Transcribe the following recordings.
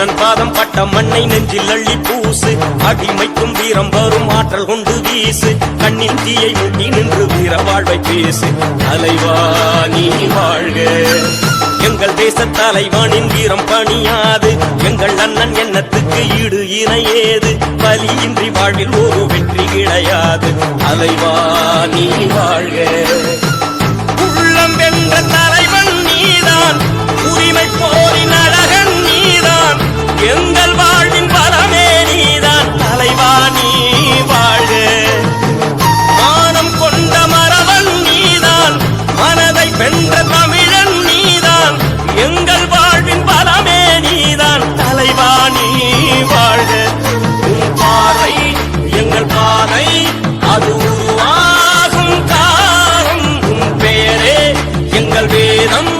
அண்ணன் பாதம் பட்ட மண்ணை நெஞ்சில் அள்ளி பூசு. அடிமைக்கும் வீரம் வரும் ஆற்றல் கொண்டு வீசு. கண்ணின் தீயை முட்டி நின்று வீர வாழ்வை பேசு. தலைவா நீ வாழ்க. எங்கள் தேச தலைவானின் வீரம் பணியாது. எங்கள் அண்ணன் எண்ணத்துக்கு ஈடு இணையேது. பலியின்றி வாழ்வில் ஒரு வெற்றி கிடையாது. அலைவா நீ வாழ்க. எங்கள் வாழ்வின் பலமே நீதான். தலைவா நீ வாழ்க. மானம் கொண்ட மரவன் நீதான். மனதை வென்ற தமிழன் நீதான். எங்கள் வாழ்வின் பலமே நீதான். தலைவா நீ வாழ்க. பாறை எங்கள் பாறை அது உருவாகும் காலம். உன் பேரே எங்கள் வேதம்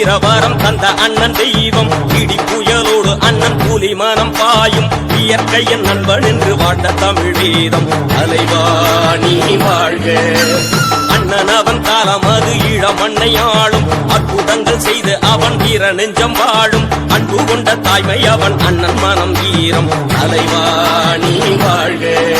வீரவாரம் தந்த அண்ணன் தெய்வம். இடி புயலோடு அண்ணன் கூலி மனம் பாயும். இயற்கையின் நண்பன் என்று வாழ்ந்த தமிழ் வேதம். அலைவாணி வாழ்க. அண்ணன் அவன் காலம் அது ஈழ மண்ணை ஆளும். அற்புதங்கள் செய்து அவன் வீர நெஞ்சம் வாழும். அன்பு கொண்ட தாய்மை அவன் அண்ணன் மனம் வீரம். அலைவாணி வாழ்க.